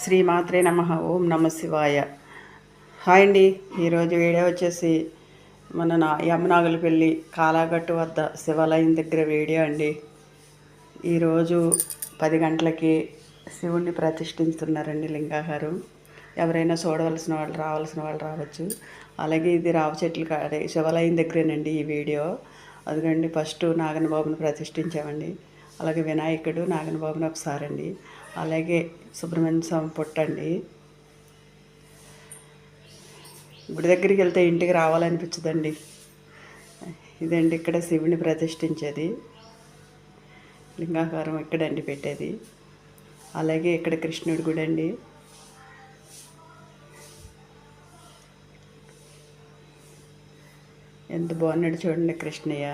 శ్రీమాత్రే నమ ఓం నమ శివాయ. హాయ్ అండి ఈరోజు వీడియో వచ్చేసి మన నా యమనాగులపల్లి కాలాగట్టు వద్ద శివాలయం దగ్గర వీడియో అండి. ఈరోజు పది గంటలకి శివుణ్ణి ప్రతిష్ఠిస్తున్నారండి లింగాహారం. ఎవరైనా చూడవలసిన వాళ్ళు రావాల్సిన వాళ్ళు రావచ్చు. అలాగే ఇది రావచెట్లు కాడే శివాలయం దగ్గరేనండి ఈ వీడియో. అదిగండి ఫస్ట్ నాగనబాబుని ప్రతిష్ఠించామండి. అలాగే వినాయకుడు నాగనబాబుని ఒకసారి అండి అలాగే సుబ్రహ్మణ్య స్వామి పుట్టండి. గుడి దగ్గరికి వెళ్తే ఇంటికి రావాలనిపించదండి. ఇదండి ఇక్కడ శివుని ప్రతిష్ఠించేది. లింగాకారం ఇక్కడండి పెట్టేది. అలాగే ఇక్కడ కృష్ణుడి గుడి అండి ఎంత బాగున్నాడు చూడండి కృష్ణయ్య.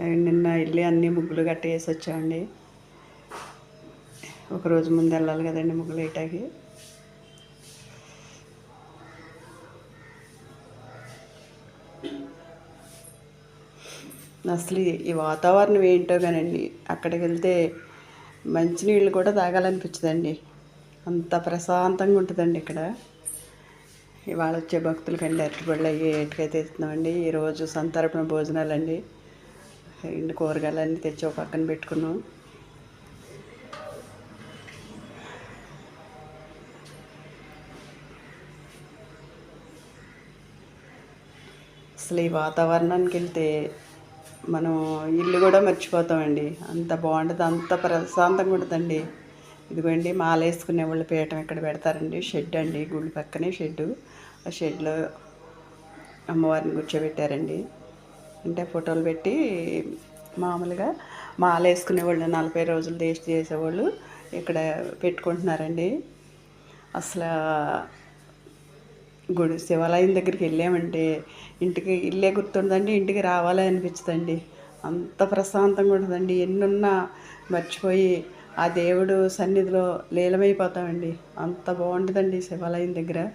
నిన్న వెళ్ళి అన్ని ముగ్గులు గట్ట వేసి వచ్చామండి ఒకరోజు ముందు వెళ్ళాలి కదండి ముగ్గులు వేయటానికి. అసలు ఈ వాతావరణం ఏంటో కానండి అక్కడికి వెళ్తే మంచినీళ్ళు కూడా తాగాలనిపించదండి. అంత ప్రశాంతంగా ఉంటుందండి ఇక్కడ. ఇవాళ వచ్చే భక్తులకండి అరటిపళ్ళు అయ్యి ఏటికైతే ఇస్తున్నామండి ఈరోజు సంతర్పణ భోజనాలండి. ఎండు కూరగాయలన్నీ తెచ్చి ఒక పక్కన పెట్టుకున్నాం. అసలు ఈ వాతావరణానికి వెళ్తే మనం ఇల్లు కూడా మర్చిపోతామండి. అంత బాగుంటుంది అంత ప్రశాంతంగా ఉంటుందండి. ఇదిగోండి మాల వేసుకునే వాళ్ళు పీఠం ఇక్కడ పెడతారండి? షెడ్ అండి గుడి పక్కనే షెడ్డు. ఆ షెడ్లో అమ్మవారిని కూర్చోబెట్టారండి. అంటే ఫోటోలు పెట్టి మామూలుగా మాల వేసుకునేవాళ్ళు నలభై రోజులు టేస్ట్ చేసేవాళ్ళు ఇక్కడ పెట్టుకుంటున్నారండి. అసలు గుడి శివాలయం దగ్గరికి వెళ్ళామంటే ఇంటికి ఇల్లే గుర్తుందండి ఇంటికి రావాలి అనిపించదండి. అంత ప్రశాంతంగా ఉంటుందండి. ఎన్నున్నా మర్చిపోయి ఆ దేవుడు సన్నిధిలో లీలమైపోతామండి అంత బాగుంటుందండి శివాలయం దగ్గర.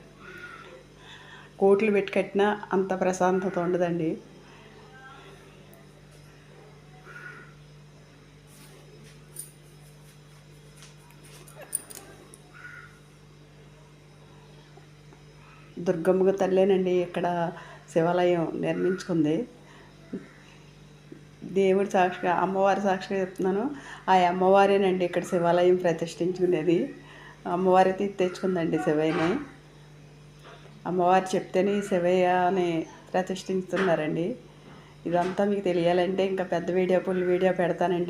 కోట్లు పెట్టి కట్టినా అంత ప్రశాంతత ఉండదండి. దుర్గమ్మ తల్లేనండి ఇక్కడ శివాలయం నిర్మించుకుంది. దేవుడి సాక్షిగా అమ్మవారి సాక్షిగా చెప్తున్నాను. ఆ అమ్మవారేనండి ఇక్కడ శివాలయం ప్రతిష్ఠించుకునేది. అమ్మవారి తెచ్చుకుందండి శివయ్యని. అమ్మవారు చెప్తేనే శివయ్య అని ప్రతిష్ఠిస్తున్నారండి ఇదంతా మీకు తెలియాలంటే ఇంకా పెద్ద వీడియో ఫుల్ వీడియో పెడతానండి.